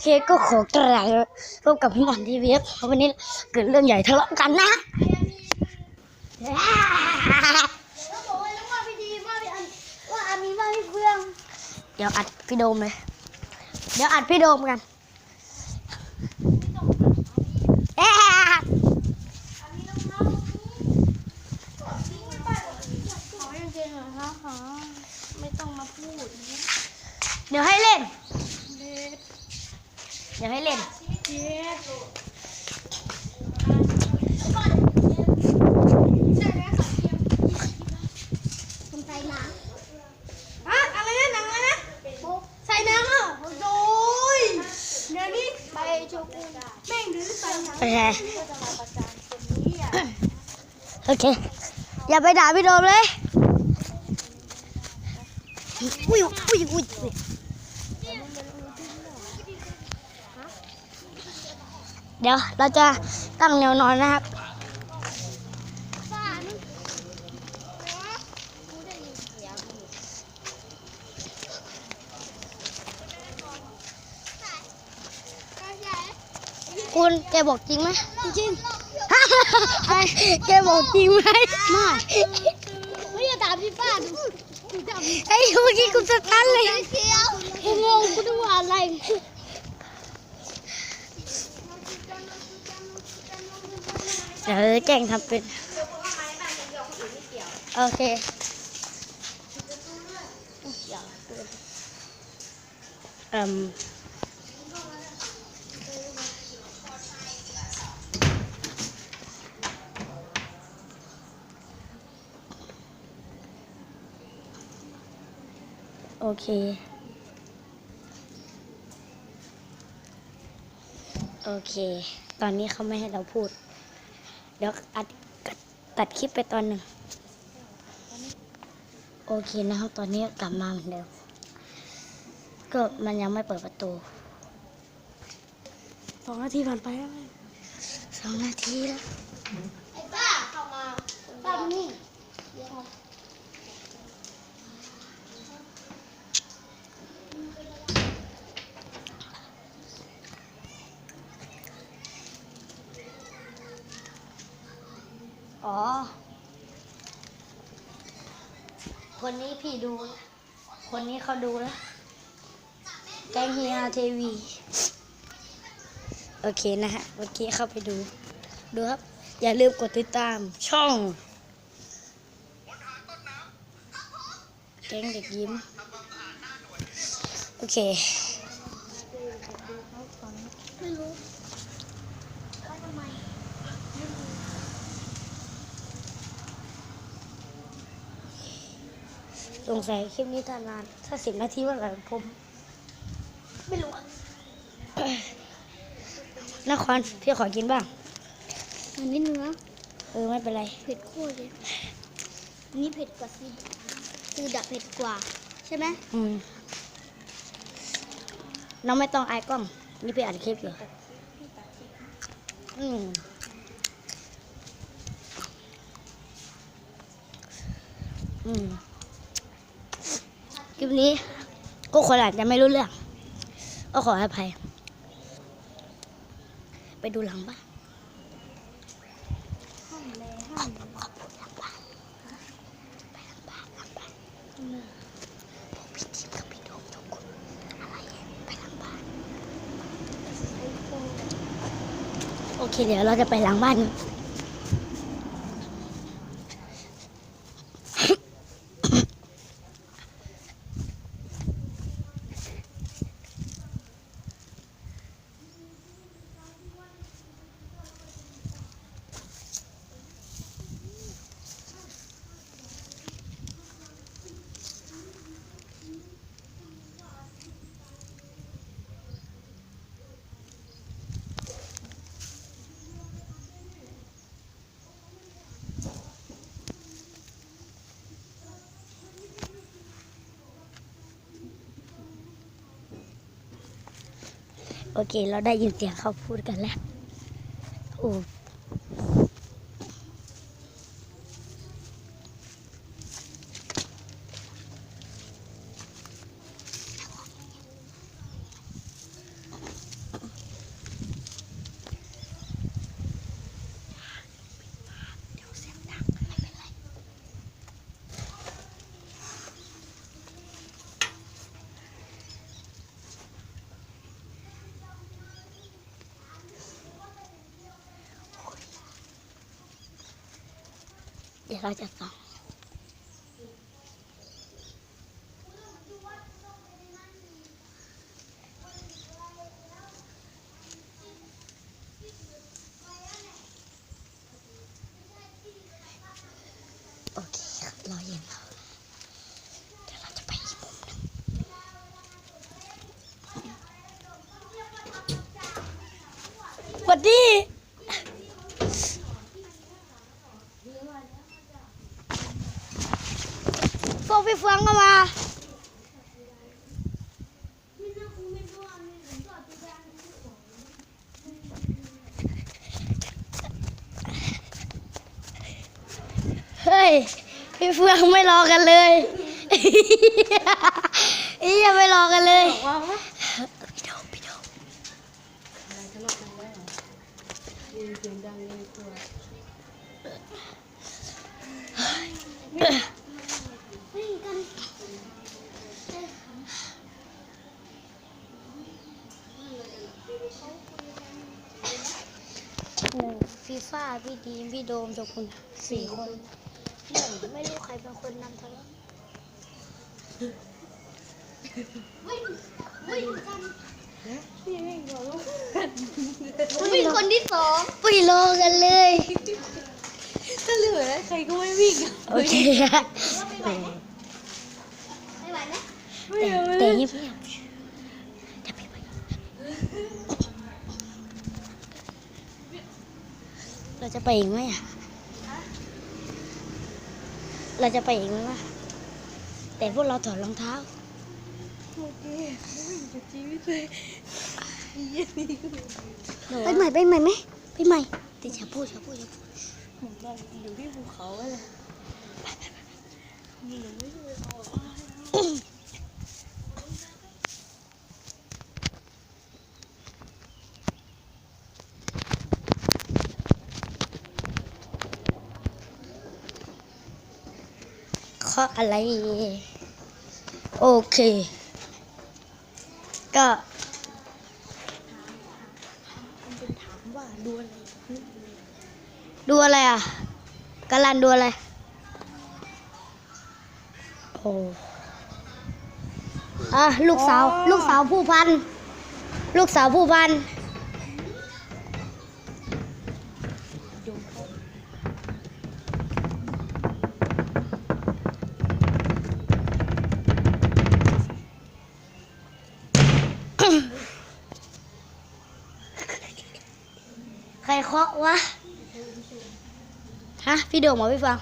เคก็ขอกระไรพบกับพี่หมอนทีวีครับวันนี้เกิดเรื่องใหญ่ทะเลาะกันนะแล้วบอกเลยนะว่าพี่ดีว่าพี่อันว่าอามีว่าพี่เฟืองเดี๋ยวอัดพี่โดมเลย เดี๋ยวอัดพี่โดมกันเอ๊ะ อามีรองเท้าขอยังเก่งเหรอคะขอไม่ต้องมาพูดนะ เดี๋ยวให้เล่น เด็ด เดี๋ยวให้เล่น เด็ดคนใส่หนังอะอะไรนะหนังอะไรนะใส่หนังอะโอ้ยเดี๋ยวนี้ไปโชกุนแม่งหรือใส่หนัง โอเค ก็จะมาประจานคนนี้อะ โอ เค อย่าไปด่าพี่โดมเลยอุ้ยอุ้ยอุ้ยอุ้ยเดี๋ยวเราจะตั้งแนวนอนนะครับบ้านี่กูได้ยินเสียงคุณแกบอกจริงไหมจริง แกบอกจริงไหมไม่ไม่จะตามพี่ป้าดูดูจับไอ้เมื่อกี้กูสตันเลยเขียวกูงงกูดูว่าอะไรเดี๋ยวแกล้งทำเป็นโอเคเอ่ม เค โอเค ตอนนี้เขาไม่ให้เราพูด เดี๋ยวอัดตัดคลิปไปตอนหนึ่ง โอเคนะครับ ตอนนี้กลับมาเหมือนเดิม ก็มันยังไม่เปิดประตู สองนาทีผ่านไปแล้วสองนาทีแล้ว ไอ้ป้าเข้ามาป้านี่ อ๋อ คนนี้พี่ดู คนนี้เขาดูแล้วแกงเฮียทีวี โอเคนะฮะ เมื่อกี้เข้าไปดู ดูครับ อย่าลืมกดติดตาม ช่องแกงเด็กยิ้ม โอเค ไม่รู้ว่าทำไม สงสัยคลิปนี้ถ้านาน ถ้าสิบนาทีเมื่อไหร่ผม ไม่รู้อะนครพี่ขอกินบ้างอันนี้เนื้อเออไม่เป็นไร เผ็ดโคตรเลยอันนี้เผ็ดกว่าซีคือดับเผ็ดกว่า ใช่ไหมอืมน้องไม่ต้องอายกล้อง นี่พี่อัดคลิปอยู่อืมอืม คลิปนี้ก็คนอาจจะไม่รู้เรื่อง ก็ขออภัย ไปดูหลังบ้านโอเค เดี๋ยวเราจะไปหลังบ้าน โอเค เราได้ยินเสียงเขาพูดกันแล้ว โอ้ เดี๋ยวเราจะส่องโอเครับรอเย็นแล้วเดี๋ยวเราจะไปอีกมุมหนึ่งสวัสดี พวกพี่เฟืองก็มาเฮ้ยพี่เฟืองไม่รอกันเลยอีอย่าไม่รอกันเลยพี่โดมพี่โดมเลาะกันได้เหรอยืนเสียงดังเลยตัว พี่ดีมพี่โดมจบคุณสี่คนหนึ่งไม่รู้ใครเป็นคนนำทะเลาะพี่ไม่งอลูกเป็นคนที่สองไปรอกันเลยถ้าเหลือใครก็ไม่วิ่งอะโอเคแต่ไม่เอาแต่เลยเงียบๆอย่าไปไป เราจะไปอีกไหมอะ เราจะไปอีกไหมวะ แต่พวกเราถอดรองเท้า โอเคไม่วิ่งจากชีวิตเลยอีเหี้ยนี่ก็ไปใหม่ไปใหม่ไหมไปใหม่แต่อย่าพูดอย่าพูดอย่าพูดผมตอนอยู่ที่ภูเขาอะไรหนูไม่ เคยออกข้ออะไร โอเค ก็ดูอะไรอะกาลันดูอะไร โอ้อะลูกสาว ลูกสาวผู้พัน ลูกสาวผู้พัน เคาะวะ ฮะ พี่โดมเหรอพี่ฟัง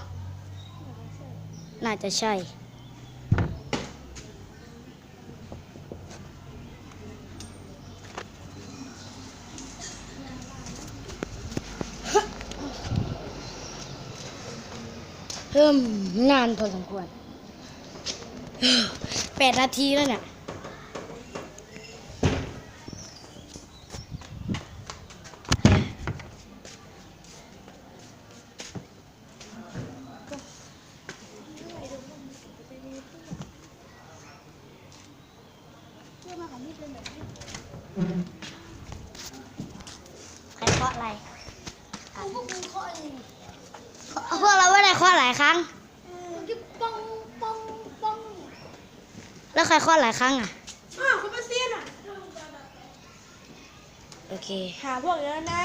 น่าจะใช่ เพิ่มนานพอสมควรแปดนาทีแล้วเนี่ยาะอะไรอะพวกเราไม่ได้เคาะหลายครั้งป้องป้องป้องแล้วใครเคาะหลายครั้งอะอ้าวเขาเป็นเซียนอะ โอเค หาพวกนี้แล้วนะ